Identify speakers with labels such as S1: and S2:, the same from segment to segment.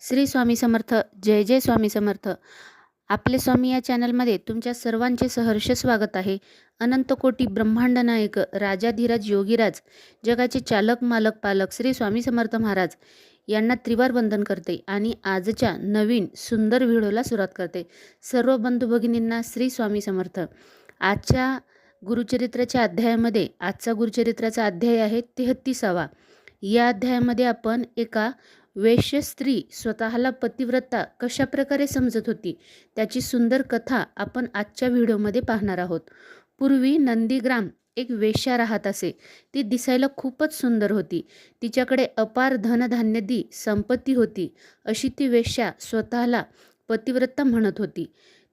S1: श्री स्वामी समर्थ जय जय स्वामी समर्थ. आपले स्वामी या चॅनलमध्ये तुमच्या सर्वांचे सहर्ष स्वागत आहे. अनंत कोटी ब्रह्मांड नायक राजाधीराज योगीराज जगाचे चालक मालक पालक श्री स्वामी समर्थ महाराज यांना त्रिवार वंदन करते आणि आजच्या नवीन सुंदर व्हिडिओला सुरुवात करते. सर्व बंधू भगिनींना श्री स्वामी समर्थ. आजच्या गुरुचरित्राच्या अध्यायामध्ये आजचा गुरुचरित्राचा अध्याय आहे तेहत्तीसावा. या अध्यायामध्ये आपण एका वेश्य स्त्री स्वतःला पतिव्रता कशा प्रकारे समजत होती त्याची सुंदर कथा आपण आजच्या व्हिडिओमध्ये पाहणार आहोत. पूर्वी नंदीग्राम एक वेश्या राहत असे. ती दिसायला खूपच सुंदर होती. तिच्याकडे अपार धनधान्यदी संपत्ती होती अशी ती वेश्या स्वतःला पतिव्रता म्हणत होती.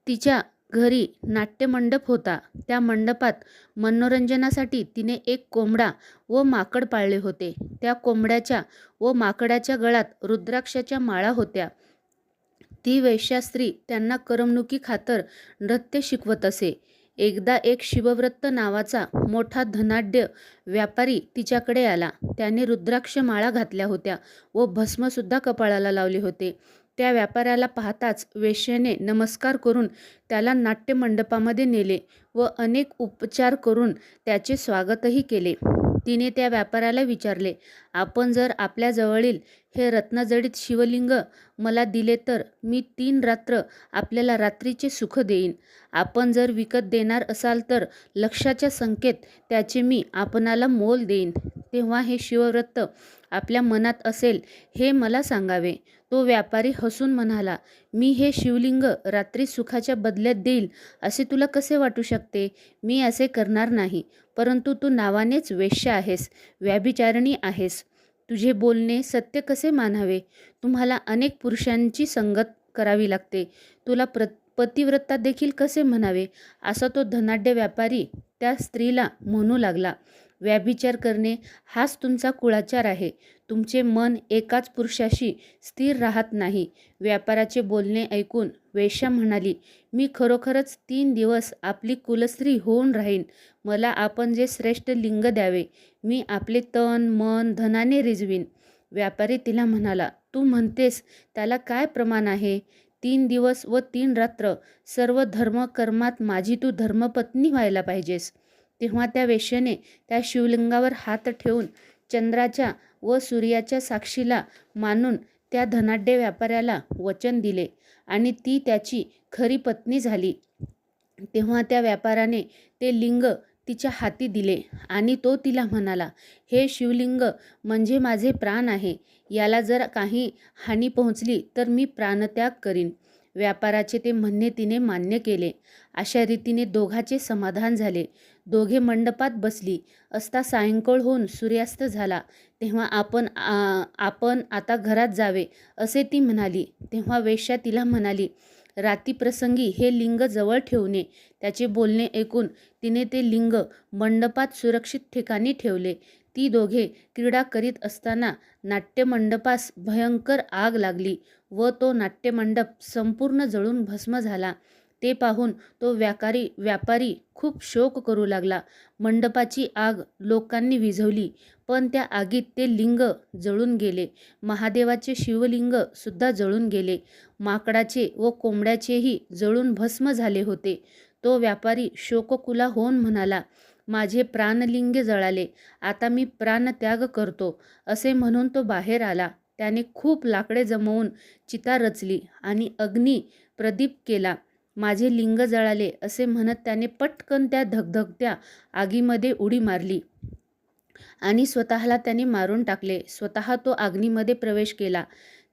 S1: तिच्या घरी नाट्यमंडप होता. त्या मंडपात मनोरंजनासाठी तिने एक कोंबडा व माकड पाळले होते. त्या कोंबड्याच्या व माकडाच्या गळात रुद्राक्षाच्या माळा होत्या. ती वैश्या स्त्री त्यांना करमणुकी खातर नृत्य शिकवत असे. एकदा एक शिवव्रत नावाचा मोठा धनाढ्य व्यापारी तिच्याकडे आला. त्याने रुद्राक्ष माळा घातल्या होत्या व भस्मसुद्धा कपाळाला लावले होते. त्या व्यापाऱ्याला पाहताच वेश्याने नमस्कार करून त्याला नाट्यमंडपामध्ये नेले व अनेक उपचार करून त्याचे स्वागतही केले. तिने त्या व्यापाऱ्याला विचारले आपण जर आपल्या जवळील हे रत्नजडित शिवलिंग मला दिले तर मी तीन रात्र आपल्याला रात्रीचे सुख देईन. आपण जर विकत देणार असाल तर लक्षाच्या संकेत त्याचे मी आपणाला मोल देईन. तेव्हा हे शिवव्रत आपल्या मनात असेल हे मला सांगावे. तो व्यापारी हसून म्हणाला मी हे शिवलिंग रात्री सुखाच्या बदल्यात देईल असे तुला कसे वाटू शकते? मी असे करणार नाही परंतु तू नावानेच वेश्य आहेस व्याभिचारिणी आहेस. तुझे बोलणे सत्य कसे मानावे? तुम्हाला अनेक पुरुषांची संगत करावी लागते. तुला प्र पतिव्रता देखील कसे म्हणावे? असा तो धनाढ्य व्यापारी त्या स्त्रीला म्हणू लागला. व्याभिचार करणे हाच तुमचा कुळाचार आहे. तुमचे मन एकाच पुरुषाशी स्थिर राहत नाही. व्यापाराचे बोलणे ऐकून वेश्या म्हणाली मी खरोखरच तीन दिवस आपली कुलस्त्री होऊन राहीन. मला आपण जे श्रेष्ठ लिंग द्यावे मी आपले तन मन धनाने रिजवीन. व्यापारी तिला म्हणाला तू म्हणतेस त्याला काय प्रमाण आहे? तीन दिवस व तीन रात्र सर्व धर्मकर्मात माझी तू धर्मपत्नी व्हायला पाहिजेस. तेव्हा त्या वेश्याने त्या शिवलिंगावर हात ठेवून चंद्राच्या व सूर्याच्या साक्षीला मानून त्या धनाढ्य व्यापाऱ्याला वचन दिले आणि ती त्याची खरी पत्नी झाली. तेव्हा त्या व्यापाराने ते लिंग तिच्या हाती दिले आणि तो तिला म्हणाला हे शिवलिंग म्हणजे माझे प्राण आहे. याला जर काही हानी पोहोचली तर मी प्राणत्याग करीन. व्यापाराचे ते म्हणणे तिने मान्य केले. अशा रीतीने दोघाचे समाधान झाले. दोघे मंडपात बसली. असता सायंकाळ होऊन सूर्यास्त झाला. तेव्हा आपण आपण आता घरात जावे असे ती म्हणाली. तेव्हा वेश्या तिला म्हणाली रातीप्रसंगी हे लिंग जवळ ठेवणे. त्याचे बोलणे ऐकून तिने ते लिंग मंडपात सुरक्षित ठिकाणी ठेवले. ती दोघे क्रीडा करीत असताना नाट्यमंडपास भयंकर आग लागली व तो नाट्यमंडप संपूर्ण जळून भस्म झाला. ते पाहून तो व्यापारी व्यापारी खूप शोक करू लागला. मंडपाची आग लोकांनी विझवली पण त्या आगीत ते लिंग जळून गेले. महादेवाचे शिवलिंग सुद्धा जळून गेले. माकडाचे व कोंबड्याचेही जळून भस्म झाले होते. तो व्यापारी शोककुला होऊन म्हणाला माझे प्राणलिंग जळाले. आता मी प्राणत्याग करतो असे म्हणून तो बाहेर आला. त्याने खूप लाकडे जमवून चिता रचली आणि अग्नी प्रदीप केला. माझे लिंग जळाले असे म्हणत त्याने पटकन त्या धगधगत्या आगीमध्ये उडी मारली आणि स्वतःला त्याने मारून टाकले. स्वतः तो अग्नीमध्ये प्रवेश केला.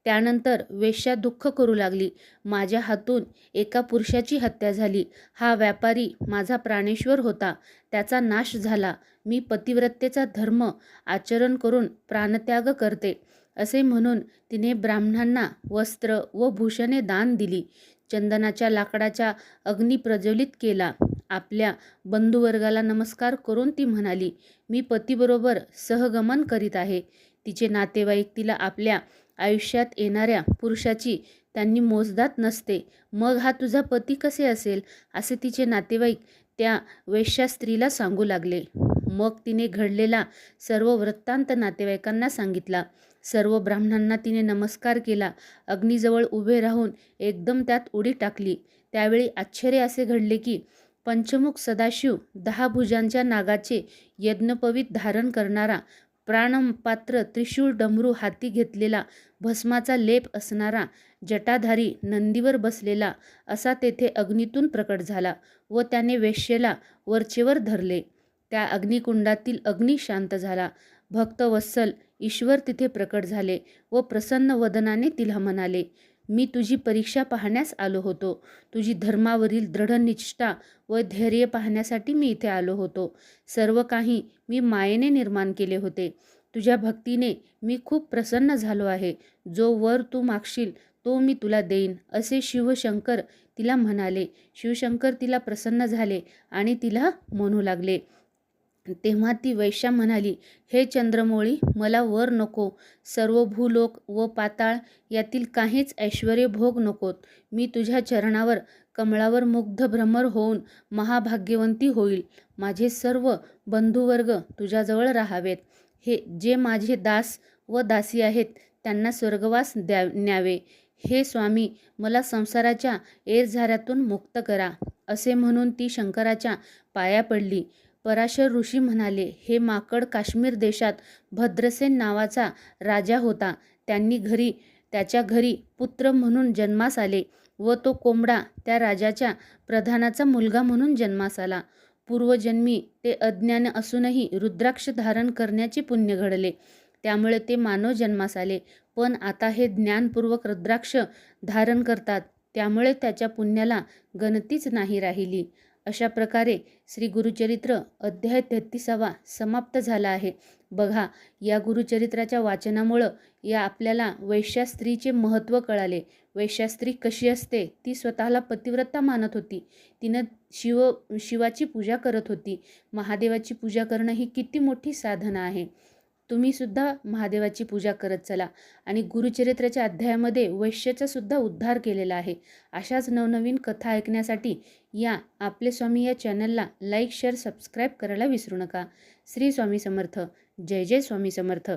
S1: त्यानंतर वेश्या दुःख करू लागली. माझ्या हातून एका पुरुषाची हत्या झाली. हा व्यापारी माझा प्राणेश्वर होता. त्याचा नाश झाला. मी पतिव्रतेचा धर्म आचरण करून प्राणत्याग करते. असे म्हणून तिने ब्राह्मणांना वस्त्र व भूषणे दान दिली. चंदनाच्या लाकडाच्या अग्नी प्रज्वलित केला. आपल्या बंधुवर्गाला नमस्कार करून ती म्हणाली मी पतीबरोबर सहगमन करीत आहे. तिचे नातेवाईक तिला आपल्या आयुष्यात येणाऱ्या पुरुषाची त्यांनी मोजदात नसते. मग हा तुझा पती कसे असेल? असे तिचे नातेवाईक त्या वैश्या स्त्रीला सांगू लागले. मग तिने घडलेला सर्व वृत्तांत नातेवाईकांना सांगितला. सर्व ब्राह्मणांना तिने नमस्कार केला. अग्नीजवळ उभे राहून एकदम त्यात उडी टाकली. त्यावेळी आश्चर्य असे घडले की पंचमुख सदाशिव दहा भुजांच्या नागाचे यज्ञपवीत धारण करणारा प्राणपात्र त्रिशूळ डमरू हाती घेतलेला भस्माचा लेप असणारा जटाधारी नंदीवर बसलेला असा तेथे अग्नीतून प्रकट झाला व त्याने वेश्येला वरचेवर धरले. त्या अग्निकुंडातील अग्नी शांत झाला. भक्तवत्सल ईश्वर तिथे प्रकट झाले व प्रसन्न वदनाने तिला म्हणाले मी तुझी परीक्षा पाहण्यास आलो होतो. तुझी धर्मावरील दृढ निष्ठा व धैर्य पाहण्यासाठी मी इथे आलो होतो. सर्व काही मी मायेने निर्माण केले होते. तुझ्या भक्तीने मी खूप प्रसन्न झालो आहे. जो वर तू मागशील तो मी तुला देईन असे शिवशंकर तिला म्हणाले. शिवशंकर तिला प्रसन्न झाले आणि तिला म्हणू लागले. तेव्हा ती वैश्या म्हणाली हे चंद्रमोळी मला वर नको. सर्व भूलोक व पाताळ यातील काहीच ऐश्वर्य भोग नकोत. मी तुझ्या चरणावर कमळावर मुग्ध भ्रमर होऊन महाभाग्यवंती होईल. माझे सर्व बंधुवर्ग तुझ्याजवळ राहावेत. हे जे माझे दास व दासी आहेत त्यांना स्वर्गवास द्या न्यावे. हे स्वामी मला संसाराच्या एरझाऱ्यातून मुक्त करा. असे म्हणून ती शंकराच्या पाया पडली. पराशर ऋषी म्हणाले हे माकड काश्मीर देशात भद्रसेन नावाचा राजा होता. त्यांनी घरी त्याच्या घरी पुत्र म्हणून जन्मास आले व तो कोंबडा त्या राजाच्या प्रधानाचा मुलगा म्हणून जन्मास आला. पूर्वजन्मी ते अज्ञान असूनही रुद्राक्ष धारण करण्याचे पुण्य घडले. त्यामुळे ते मानव जन्मास आले. पण आता हे ज्ञानपूर्वक रुद्राक्ष धारण करतात. त्यामुळे त्याच्या पुण्याला गणतीच नाही राहिली. अशा प्रकारे श्री गुरुचरित्र अध्याय तेहतीसावा समाप्त झाला आहे. बघा या गुरुचरित्राच्या वाचनामुळं या आपल्याला वैश्या स्त्रीचे महत्त्व कळाले. वैश्या स्त्री कशी असते? ती स्वतःला पतिव्रता मानत होती. तिनं शिव शिवाची पूजा करत होती. महादेवाची पूजा करणं ही किती मोठी साधना आहे. तुम्हीसुद्धा महादेवाची पूजा करत चला. आणि गुरुचरित्राच्या अध्यायामध्ये वैश्याचा सुद्धा उद्धार केलेला आहे. अशाच नवनवीन कथा ऐकण्यासाठी या आपले स्वामी या चॅनलला लाईक शेअर सबस्क्राईब करायला विसरू नका. श्री स्वामी समर्थ. जय जय स्वामी समर्थ.